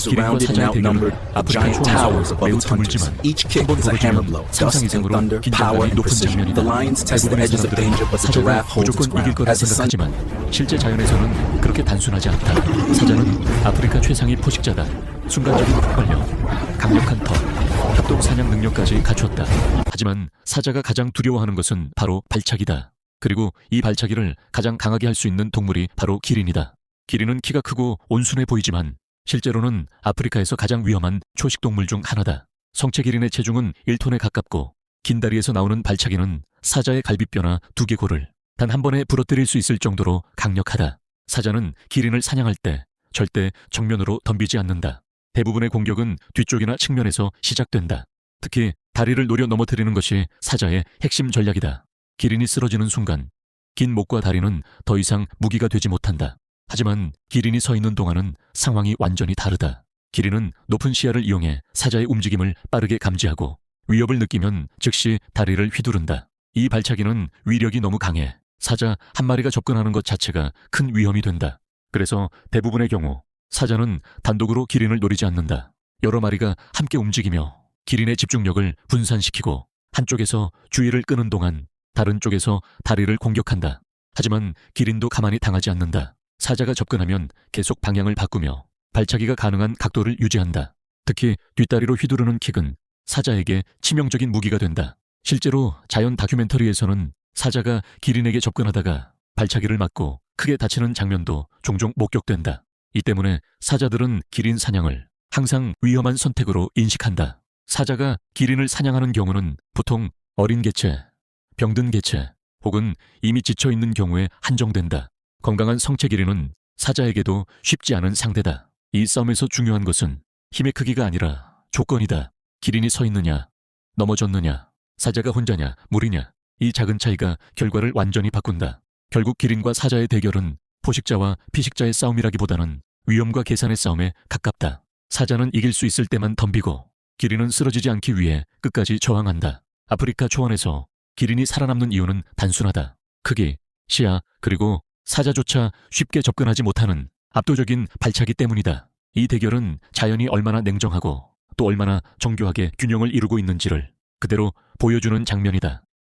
surrounded and outnumbered 아프리카 giant towers above its hunters. Each kick is a hammer blow, dust and thunder, power and precision. The lions test the edges of danger, but the giraffe holds its ground. As the sun 실제 자연에서는 그렇게 단순하지 않다. 사자는 아프리카 최상위 포식자다. 순간적인 폭발력, 강력한 턱, 협동 사냥 능력까지 갖췄다. 하지만 사자가 가장 두려워하는 것은 바로 발차기다. 그리고 이 발차기를 가장 강하게 할 수 있는 동물이 바로 기린이다. 기린은 키가 크고 온순해 보이지만 실제로는 아프리카에서 가장 위험한 초식 동물 중 하나다. 성체 기린의 체중은 1톤에 가깝고 긴 다리에서 나오는 발차기는 사자의 갈비뼈나 두개골을 단 한 번에 부러뜨릴 수 있을 정도로 강력하다. 사자는 기린을 사냥할 때 절대 정면으로 덤비지 않는다. 대부분의 공격은 뒤쪽이나 측면에서 시작된다. 특히 다리를 노려 넘어뜨리는 것이 사자의 핵심 전략이다. 기린이 쓰러지는 순간 긴 목과 다리는 더 이상 무기가 되지 못한다. 하지만 기린이 서 있는 동안은 상황이 완전히 다르다. 기린은 높은 시야를 이용해 사자의 움직임을 빠르게 감지하고 위협을 느끼면 즉시 다리를 휘두른다. 이 발차기는 위력이 너무 강해 사자 한 마리가 접근하는 것 자체가 큰 위험이 된다. 그래서 대부분의 경우 사자는 단독으로 기린을 노리지 않는다. 여러 마리가 함께 움직이며 기린의 집중력을 분산시키고 한쪽에서 주의를 끄는 동안 다른 쪽에서 다리를 공격한다. 하지만 기린도 가만히 당하지 않는다. 사자가 접근하면 계속 방향을 바꾸며 발차기가 가능한 각도를 유지한다. 특히 뒷다리로 휘두르는 킥은 사자에게 치명적인 무기가 된다. 실제로 자연 다큐멘터리에서는 사자가 기린에게 접근하다가 발차기를 맞고 크게 다치는 장면도 종종 목격된다. 이 때문에 사자들은 기린 사냥을 항상 위험한 선택으로 인식한다. 사자가 기린을 사냥하는 경우는 보통 어린 개체, 병든 개체 혹은 이미 지쳐 있는 경우에 한정된다. 건강한 성체 기린은 사자에게도 쉽지 않은 상대다. 이 싸움에서 중요한 것은 힘의 크기가 아니라 조건이다. 기린이 서 있느냐, 넘어졌느냐, 사자가 혼자냐, 무리냐. 이 작은 차이가 결과를 완전히 바꾼다. 결국 기린과 사자의 대결은 포식자와 피식자의 싸움이라기보다는 위험과 계산의 싸움에 가깝다. 사자는 이길 수 있을 때만 덤비고 기린은 쓰러지지 않기 위해 끝까지 저항한다. 아프리카 초원에서 기린이 살아남는 이유는 단순하다. 크기, 시야, 그리고 사자조차 쉽게 접근하지 못하는 압도적인 발차기 때문이다. 이 대결은 자연이 얼마나 냉정하고 또 얼마나 정교하게 균형을 이루고 있는지를 그대로 보여주는 장면이다.